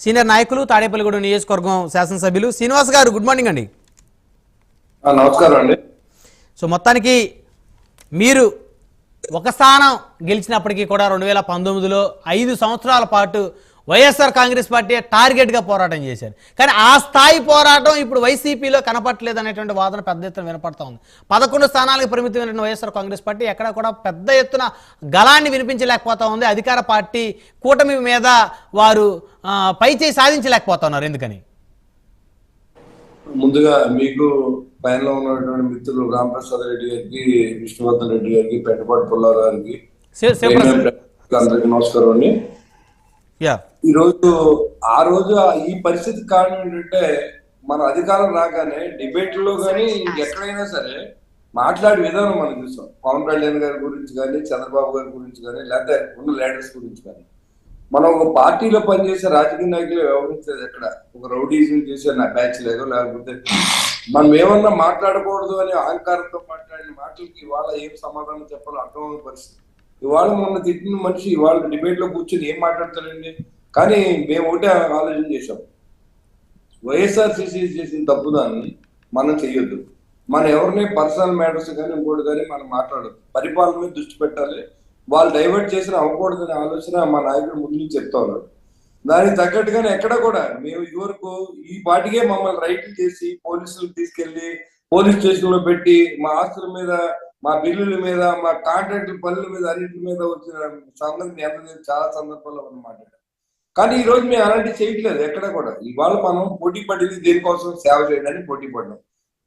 Senior నాయకులు తాడేపల్లిగూడెం నియోజకవర్గం శాసనసభ్యులు శ్రీనివాస్ గారు గుడ్ మార్నింగ్ అండి. నమస్కారం అండి. సో మొత్తానికి మీరు ఒక స్థానం గెలిచినప్పటికీ కూడా రెండు వేల పంతొమ్మిదిలో ఐదు సంవత్సరాల పాటు వైఎస్ఆర్ కాంగ్రెస్ పార్టీ టార్గెట్గా పోరాటం చేశారు. కానీ ఆ స్థాయి పోరాటం ఇప్పుడు వైసీపీలో కనపట్లేదు అనేటువంటి వాదన పెద్ద ఎత్తున వినపడతా ఉంది. పదకొండు స్థానాలకు పరిమితమైన వైఎస్ఆర్ కాంగ్రెస్ పార్టీ ఎక్కడ కూడా పెద్ద ఎత్తున గలాన్ని వినిపించలేకపోతా ఉంది. అధికార పార్టీ కూటమి మీద వారు పైచేయి సాధించలేకపోతున్నారు ఎందుకని? ముందుగా మీకు పైనలో ఉన్నటువంటి మిత్రులు రామప్రసాద్ రెడ్డి గారికి విష్ణువర్ధన్ రెడ్డి గారికి పెంటపాటి పుల్లారావు గారికి అందరికీ నమస్కారం అండి. ఈ రోజు ఆ రోజు ఈ పరిస్థితి కారణం ఏంటంటే మన అధికారం రాగానే డిబేట్లో కానీ ఎక్కడైనా సరే మాట్లాడే విధానం మనం చూసాం. పవన్ కళ్యాణ్ గారి గురించి కానీ చంద్రబాబు గారి గురించి కానీ లేకపోతే ఉన్న లీడర్స్ గురించి కానీ మనం ఒక పార్టీలో పనిచేసే రాజకీయ నాయకులు వ్యవహరించేది ఎక్కడ? ఒక రౌడీజం చేసే నా బ్యాచ్ లేదో లేకపోతే మనం ఏమన్నా మాట్లాడకూడదు అని అహంకారంతో మాట్లాడిన మాటలకి ఇవాళ ఏం సమాధానం చెప్పాలో అర్థమైన పరిస్థితి. ఇవాళ మొన్న తిట్టిన మనిషి ఇవాళ డిబేట్లో కూర్చొని ఏం మాట్లాడతారండి కానీ మేము ఒకటే ఆలోచన చేశాం. వైఎస్ఆర్సీసీ చేసిన తప్పుదాన్ని మనం చెయ్యొద్దు. మనం ఎవరిని పర్సనల్ మ్యాటర్స్ కానీ ఇంకోటి కానీ మనం మాట్లాడదు పరిపాలన మీద దృష్టి పెట్టాలి. వాళ్ళు డైవర్ట్ చేసిన అవ్వకూడదనే ఆలోచన మా నాయకుడు ముందు నుంచి చెప్తా ఉన్నాడు. దానికి తగ్గట్టుగానే ఎక్కడ కూడా మేము ఇదివరకు ఈ పాటికే మమ్మల్ని రైట్లు చేసి పోలీసులకు తీసుకెళ్ళి పోలీస్ స్టేషన్లో పెట్టి మా ఆస్తుల మీద మా బిల్లుల మీద మా కాంట్రాక్ట్ పనుల మీద అన్నింటి మీద వచ్చిన సంగతి ఎంత చాలా సందర్భాల్లో మనం మాట్లాడాం. కానీ ఈ రోజు మేము అలాంటి చేయట్లేదు ఎక్కడ కూడా. ఇవాళ మనం పోటీ పడింది దేనికోసం? సేవ చేయడానికి పోటీ పడ్డాం.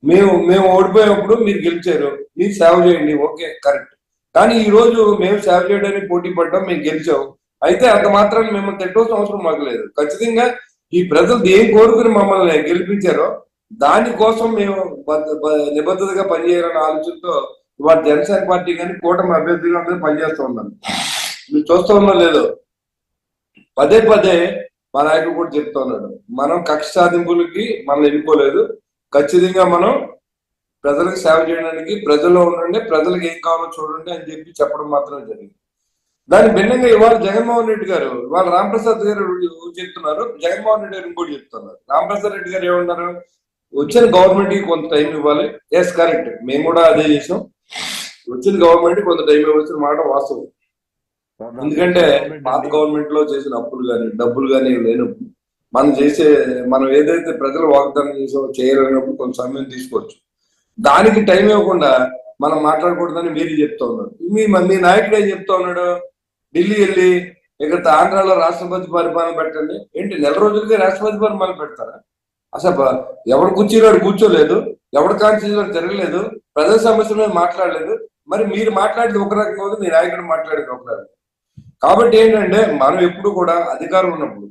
మేము మేము ఓడిపోయినప్పుడు మీరు గెలిచారు మీరు సేవ చేయండి ఓకే కరెక్ట్. కానీ ఈ రోజు మేము సేవ చేయడానికి పోటీ పడ్డాం మేము గెలిచాం. అయితే అంత మాత్రాన్ని మిమ్మల్ని తిట్టవలసిన అవసరం మాకు లేదు. ఖచ్చితంగా ఈ ప్రజలు దేని కోరుకుని మమ్మల్ని గెలిపించారో దానికోసం మేము బద్ద- బ- నిబద్ధతగా పనిచేయాలనే ఆలోచనతో ఇవాళ జనసేన పార్టీ కానీ కూటమి అభ్యర్థిగా అందరూ పనిచేస్తూ ఉన్నాను మీరు చూస్తూ ఉన్నా లేదో. పదే పదే మా నాయకుడు కూడా చెప్తా ఉన్నాడు. మనం కక్ష సాధింపులకి మనం ఎన్నుకోలేదు. ఖచ్చితంగా మనం ప్రజలకు సేవ చేయడానికి ప్రజల్లో ఉండండి ప్రజలకు ఏం కావాలో చూడండి అని చెప్పి చెప్పడం మాత్రమే జరిగింది. దాని భిన్నంగా ఇవాళ జగన్మోహన్ రెడ్డి గారు ఇవాళ రామప్రసాద్ గారు చెప్తున్నారు. జగన్మోహన్ రెడ్డి గారు ఇంకోటి చెప్తున్నారు. రామప్రసాద్ రెడ్డి గారు ఏమన్నారు వచ్చిన గవర్నమెంట్కి కొంత టైం ఇవ్వాలి. ఎస్ కరెక్ట్ మేము కూడా అదే చేసాం. వచ్చిన గవర్నమెంట్ కొంత టైం ఇవ్వాల్సిన మాట వాస్తవం. ఎందుకంటే పాత గవర్నమెంట్లో చేసిన అప్పులు కానీ డబ్బులు కానీ లేనప్పుడు మనం చేసే మనం ఏదైతే ప్రజలు వాగ్దానం చేసామో చేయలేనప్పుడు కొంత సమయం తీసుకోవచ్చు. దానికి టైం ఇవ్వకుండా మనం మాట్లాడకూడదని మీరు చెప్తా ఉన్నారు. మీ మీ నాయకుడు ఏం చెప్తా ఉన్నాడు? ఢిల్లీ వెళ్ళి ఇక్కడ ఆంధ్రాలో రాష్ట్రపతి పరిపాలన పెట్టండి. ఏంటి నెల రోజులకి రాష్ట్రపతి పరిపాలన పెడతారా? అసలు ఎవడు కూర్చున్నాడు కూర్చోలేదు. ఎవడు కాన్స్టిట్యూషన్ జరగలేదు. ప్రజల సమస్యల మీద మాట్లాడలేదు. మరి మీరు మాట్లాడేది ఒక రకంగా ఉంది మీ నాయకుడు మాట్లాడేది ఒక రకంగా కాబట్టి ఏంటంటే మనం ఎప్పుడు కూడా అధికారం ఉన్నప్పుడు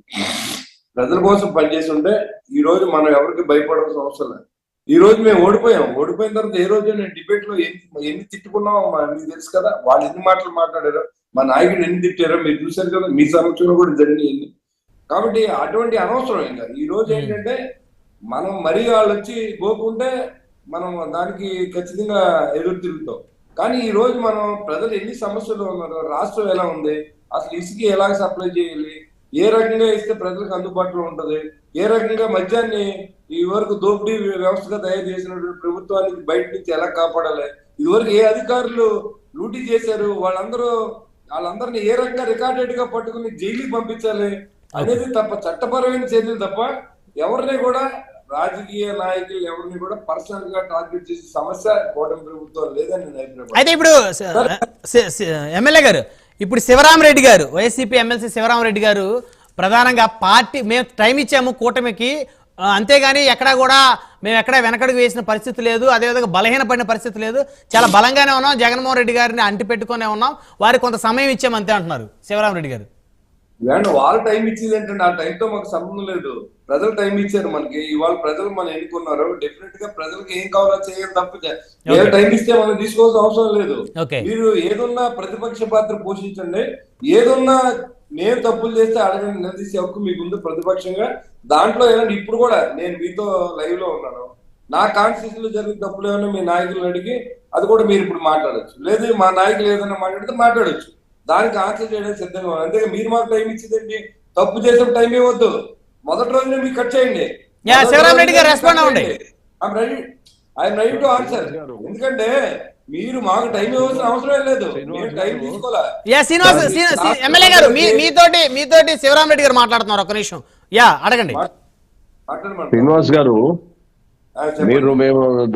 ప్రజల కోసం పనిచేసి ఉంటే ఈ రోజు మనం ఎవరికి భయపడాల్సిన అవసరం లేదు. ఈ రోజు మేము ఓడిపోయాం. ఓడిపోయిన తర్వాత ఏ రోజు నేను డిబేట్లో ఎన్ని ఎన్ని తిట్టుకున్నామో మీకు తెలుసు కదా వాళ్ళు ఎన్ని మాటలు మాట్లాడారో మా నాయకుడు ఎన్ని తిట్టారో మీరు చూశారు కదా మీ సమక్షంలో కూడా జరిగినాయి కాబట్టి అటువంటి అనవసరం ఇంకా ఈ రోజు ఏంటంటే మనం మరీ వాళ్ళు వచ్చి గోకుంటే మనం దానికి ఖచ్చితంగా ఎదురు తిరుగుతాం. కానీ ఈ రోజు మనం ప్రజలు ఎన్ని సమస్యలు ఉన్నారు రాష్ట్రం ఎలా ఉంది అసలు ఇసుక ఎలా సప్లై చేయాలి ఏ రకంగా ఇస్తే ప్రజలకు అందుబాటులో ఉంటది ఏ రకంగా మద్యాన్ని ఈ వరకు దోపిడీ వ్యవస్థగా తయారు చేసినటువంటి ప్రభుత్వానికి బయట నుంచి ఎలా కాపాడాలి ఇదివరకు ఏ అధికారులు లూటీ చేశారు వాళ్ళందరూ వాళ్ళందరినీ ఏ రకంగా రికార్డెడ్గా పట్టుకుని జైలుకి పంపించాలి అనేది తప్ప చట్టపరమైన చర్యలు తప్ప ఎవరిని కూడా రాజకీయ నాయకులు ఎవరిని కూడా పర్సనల్గా టార్గెట్ చేసే సమస్య కూటమి ప్రభుత్వం లేదని నేను. అయితే ఇప్పుడు ఎమ్మెల్యే గారు ఇప్పుడు శివరామరెడ్డి గారు వైసీపీ ఎమ్మెల్సీ శివరామరెడ్డి గారు ప్రధానంగా పార్టీ మేము టైం ఇచ్చాము కూటమికి అంతేగాని ఎక్కడా కూడా మేము ఎక్కడ వెనకడుగు వేసిన పరిస్థితి లేదు అదేవిధంగా బలహీనపడిన పరిస్థితి లేదు. చాలా బలంగానే ఉన్నాం జగన్మోహన్ రెడ్డి గారిని అంటి పెట్టుకునే ఉన్నాం వారికి కొంత సమయం ఇచ్చాము అంతే అంటున్నారు శివరామరెడ్డి గారు. వేండి వాళ్ళు టైం ఇచ్చేది ఏంటంటే ఆ టైంతో మాకు సంబంధం లేదు. ప్రజలు టైం ఇచ్చారు మనకి. ఇవాళ ప్రజలు మనం ఎన్నుకున్నారు డెఫినెట్గా ప్రజలకు ఏం కావాలో చేయాలి తప్ప ఏ. టైం ఇస్తే మనం తీసుకోవాల్సిన అవసరం లేదు. మీరు ఏదున్నా ప్రతిపక్ష పాత్ర పోషించండి. ఏదున్నా నేను తప్పులు చేస్తే అడగండి నిలదీసే హక్కు మీకు ఉంది ప్రతిపక్షంగా. దాంట్లో ఏమంటే ఇప్పుడు కూడా నేను మీతో లైవ్లో ఉన్నాను. నా కాన్స్టిట్యూషన్లో జరిగిన తప్పులు ఏమైనా మీ నాయకులను అడిగి అది కూడా మీరు ఇప్పుడు మాట్లాడొచ్చు. లేదు మా నాయకులు ఏదైనా మాట్లాడితే మాట్లాడొచ్చు. దానికి ఆన్సర్ చేయడానికి సిద్ధంగా ఉన్నాను అంతే మీరు మాకు టైం ఇచ్చిందండి తప్పు చేసిన టైం ఇవ్వద్దు మొదటి రోజునే మీకు కట్ చేయండి రెడ్డి గారు అవ్వండి. చేయండి. Answer. ఎందుకంటే మీరు మాకు టైం ఇవ్వాల్సిన అవసరం లేదు టైం తీసుకోవాలా ఎమ్మెల్యే గారు మీతోటి మీతోటి శివరాం రెడ్డి గారు మాట్లాడుతున్నారు ఒక నిమిషం యా అడగండి? శ్రీనివాస్ గారు. మీరు మేము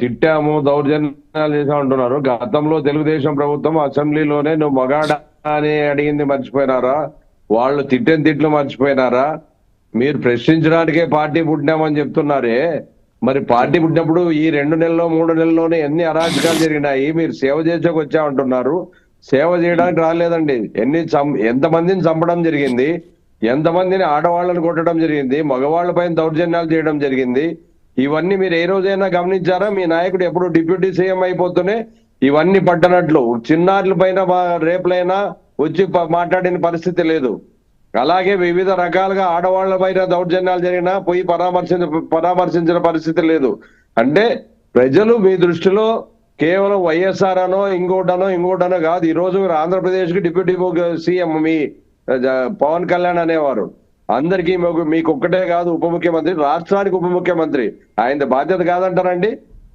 తిట్టాము దౌర్జన్యాలు చేసాం అంటున్నారు. గతంలో తెలుగుదేశం ప్రభుత్వం అసెంబ్లీలోనే నువ్వు మగాడా అని అడిగింది మర్చిపోయినారా? వాళ్ళు తిట్టని తిట్లు మర్చిపోయినారా? మీరు ప్రశ్నించడానికే పార్టీ పుట్టినామని చెప్తున్నారే. మరి పార్టీ పుట్టినప్పుడు ఈ రెండు నెలలో మూడు నెలల్లోనే ఎన్ని అరాచకాలు జరిగినాయి? మీరు సేవ చేసేకి వచ్చామంటున్నారు సేవ చేయడానికి రాలేదండి. ఎన్ని చం- ఎంతమందిని చంపడం జరిగింది? ఎంతమందిని ఆడవాళ్ళని కొట్టడం జరిగింది? మగవాళ్ళ పైన దౌర్జన్యాలు చేయడం జరిగింది? ఇవన్నీ మీరు ఏ రోజైనా గమనించారా? మీ నాయకుడు ఎప్పుడు డిప్యూటీ సీఎం అయిపోతూనే ఇవన్నీ పట్టనట్లు చిన్నారుల పైన మా- రేపులైనా వచ్చి మాట్లాడిన పరిస్థితి లేదు. అలాగే వివిధ రకాలుగా ఆడవాళ్ళ పైన దౌర్జన్యాలు జరిగినా పోయి పరామర్శించ పరామర్శించిన పరిస్థితి లేదు. అంటే ప్రజలు మీ దృష్టిలో కేవలం వైఎస్ఆర్ అనో ఇంకోటనో ఇంకోటనో కాదు. ఈ రోజు ఆంధ్రప్రదేశ్కి డిప్యూటీ సీఎం మీ జ- పవన్ కళ్యాణ్ అనేవారు. అందరికీ మీకు ఒక్కటే కాదు ఉప ముఖ్యమంత్రి రాష్ట్రానికి ఉప ముఖ్యమంత్రి. ఆయన బాధ్యత కాదంటారండి?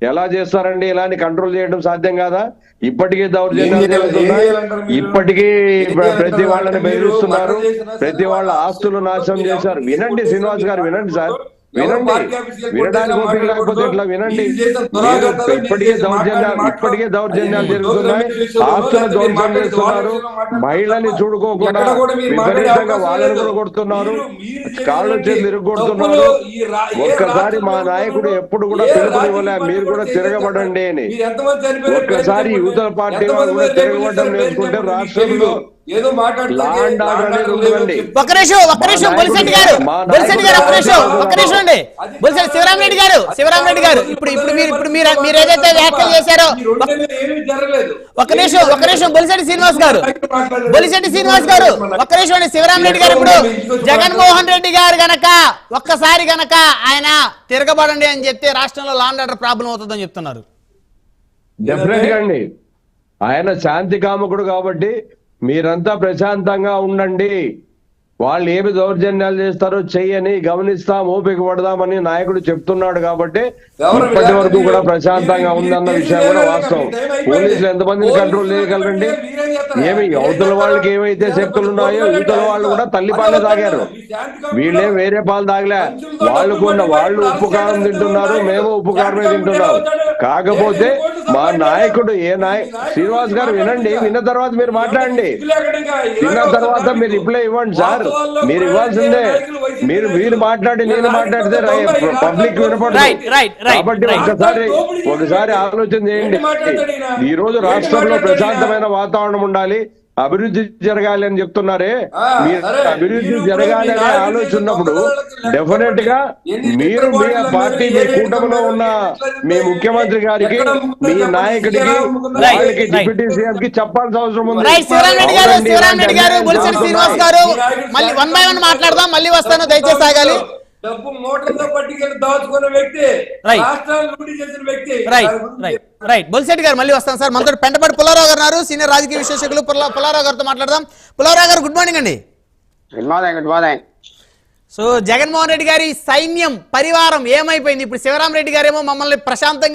ఎలా చేస్తారండి? ఇలాంటి కంట్రోల్ చేయడం సాధ్యం కాదా? ఇప్పటికీ దౌర్జన్యాలు? ఇప్పటికీ? ప్రతి వాళ్ళని బెదిరిస్తున్నారు. ప్రతి వాళ్ళ ఆస్తులు నాశనం చేశారు. వినండి శ్రీనివాస్ గారు వినండి సార్. వినండి. ఇప్పటికే దౌర్జన్యాలు ఇప్పటికే దౌర్జన్యాలు జరుగుతున్నాయి. దౌర్జన్యం ఆస్తులు మాట్లాడే చేస్తున్నారు. తప్ప చూడుకోకుండా విపరీతంగా వాళ్ళని. కూడా కొడుతున్నారు. కాళ్ళు చేతులు ఇరుగొడుతున్నారు ఒక్కసారి మా నాయకుడు కూడా ఎప్పుడు కూడా పిలుపునివ్వలే. మీరు కూడా తిరగబడండి అని. ఒక్కసారి చెప్పండి. పార్టీ వాళ్ళు కూడా తిరగబడడం. నేర్చుకుంటే రాష్ట్రంలో ఏదో మాట్లాడుతుంటే లా అండ్ ఆర్డర్ అనేది మాట్లాడలేదు ఉంటుందండి. చెప్పి- ఒక్క నిమిషం ఒక్క మా నిమిషం నాయకుడు- బొలిశెట్టి గారు మా బొలిశెట్టి గారు ఇప్పుడు ఇప్పుడు మీరు ఇప్పుడు మీరు మీరు ఏదైతే వ్యాఖ్యలు చేశారో ఒక్క నిమిషం బొలిశెట్టి శ్రీనివాస్ గారు. బొలిశెట్టి శ్రీనివాస్ గారు ఒక్క నిమిషం అండి శివరామరెడ్డి గారు ఇప్పుడు జగన్మోహన్ రెడ్డి గారు గనక ఒక్కసారి గనక ఆయన తిరగబడండి అని చెప్తే రాష్ట్రంలో లాండ్ ఆర్డర్ ప్రాబ్లం అవుతుందని చెప్తున్నారు. డెఫినెట్గా అండి. ఆయన శాంతి కాముకుడు కాబట్టి మీరంతా ప్రశాంతంగా ఉండండి వాళ్ళు ఏమి దౌర్జన్యాలు చేస్తారో చెయ్యని గమనిస్తాం ఓపిక పడదామని నాయకుడు చెప్తున్నాడు కాబట్టి ఇప్పటి వరకు కూడా ప్రశాంతంగా ఉందన్న విషయం కూడా వాస్తవం. పోలీసులు ఎంతమందిని కంట్రోల్ చేయగలరండి? ఏమి అవతల? వాళ్ళకి ఏమైతే శక్తులు? ఉన్నాయో ఇవతల వాళ్ళు కూడా తల్లి పాలే తాగారు వీళ్ళే వేరే పాలు తాగలే వాళ్ళు కొన్న వాళ్ళు ఉప్పు కారం తింటున్నారు మేము ఉప్పు కారమే తింటున్నాం కాకపోతే మా నాయకుడు ఏ నాయ శ్రీనివాస్ గారు వినండి విన్న తర్వాత మీరు మాట్లాడండి. విన్న తర్వాత మీరు రిప్లై ఇవ్వండి సార్. మీరు ఇవ్వాల్సిందే. మీరు మీరు మాట్లాడి నేను మాట్లాడితే పబ్లిక్ వినపడదు. కాబట్టి. ఒకసారి ఒకసారి ఆలోచన చేయండి. ఈ రోజు రాష్ట్రంలో ప్రశాంతమైన వాతావరణం ఉండాలి. అభివృద్ధి జరగాలి అని చెప్తున్నారే. అభివృద్ధి జరగాలి అనే ఆలోచన ఉన్నప్పుడు డెఫినెట్గా మీరు మీ పార్టీ మీ కూటమిలో ఉన్న మీ? ముఖ్యమంత్రి గారికి మీ? నాయకుడికి వాళ్ళకి. డిప్యూటీ సీఎం కి చెప్పాల్సిన అవసరం ఉంది గారు గారు మళ్ళీ వన్ బై వన్ మాట్లాడదాం మళ్ళీ వస్తాను దయచేసి ఆగాలి డబ్బు మూటలతో పట్టుకెళ్ళి దాచుకున్న వ్యక్తి లూటీ చేసిన వ్యక్తి. రైట్ రైట్ రైట్ బొలిశెట్టి గారు మళ్ళీ వస్తాను సార్. మనతో పెంటపాటి పుల్లారావు గారు ఉన్నారు. సీనియర్ రాజకీయ విశ్లేషకులు పుల్ల- పుల్లారావు గారితో మాట్లాడదాం. పుల్లారావు గారు గుడ్ మార్నింగ్ అండి. Good morning good morning so Jaganmohan Reddy గారి సైన్యం పరివారం ఏమైపోయింది? ఇప్పుడు శివరాం రెడ్డి గారేమో మమ్మల్ని ప్రశాంతంగా